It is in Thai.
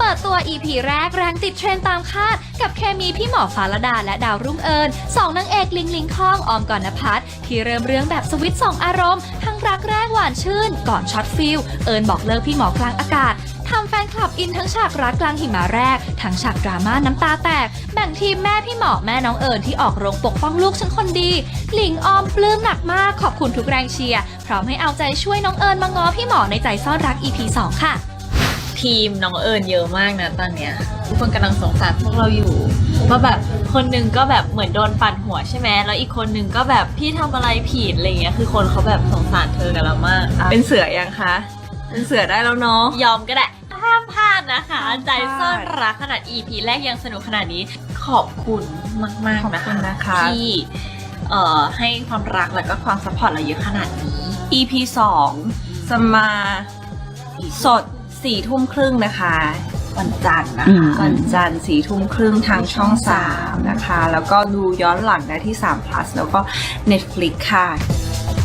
เปิดตัว EP แรกแรงติดเทรนตามคาด กับเคมีพี่หมอฟ้าละดาและดาวรุ่งเอิญสองนางเอกลิงลิงคองออมก่อนนพัฒน์ที่เริ่มเรื่องแบบสวิตสองอารมณ์ทั้งรักแรกหวานชื่น ก่อนช็อตฟิลเอิญบอกเลิกพี่หมอกลางอากาศทำแฟนคลับอินทั้งฉากรักกลางหิมะแรก ทั้งฉากดราม่าน้ำตาแตก แบ่งทีมแม่พี่หมอแม่น้องเอิญที่ออกโรงปกป้องลูกฉันคนดี หลิงออมปลื้มหนักมากขอบคุณทุกแรงเชียร์พร้อมให้เอาใจช่วยน้องเอิญมาง้อพี่หมอในใจซ่อนรัก EP 2 ค่ะ ทีมน้องเอิญเยอะมากนะตอนเนี้ยทุกคนกำลังสงสารพวกเราอยู่ว่าแบบคนหนึงก็แบบเหมือนโดนปั่นหัวใช่ไหมแล้วอีกคนหนึงก็แบบพี่ทำอะไรผิดอะไรเงี้ยคือคนเขาแบบสงสารเธอกันแล้วมากเป็นเสือยังคะ เป็นเสือได้แล้วเนาะ ยอมก็ได้ห้ามพลาดนะคะ ห้ามพลาด ใจซ่อนรักขนาด EP แรกยังสนุกขนาดนี้ขอบคุณมากขอบๆนะคุคะณนะคะ ที่เอ่อให้ความรักแล้วก็ความซัพพอร์ตเราเยอะขนาดนี้ EP 2จะมา สด สี่ทุ่มครึ่งนะคะวันจันทร์นะอืคะมวันจันทร์สี่ทุ่มครึ่งทางช่อง3นะคะ แล้วก็ดูย้อนหลังได้ที่3 plus แล้วก็ Netflix ค่ะ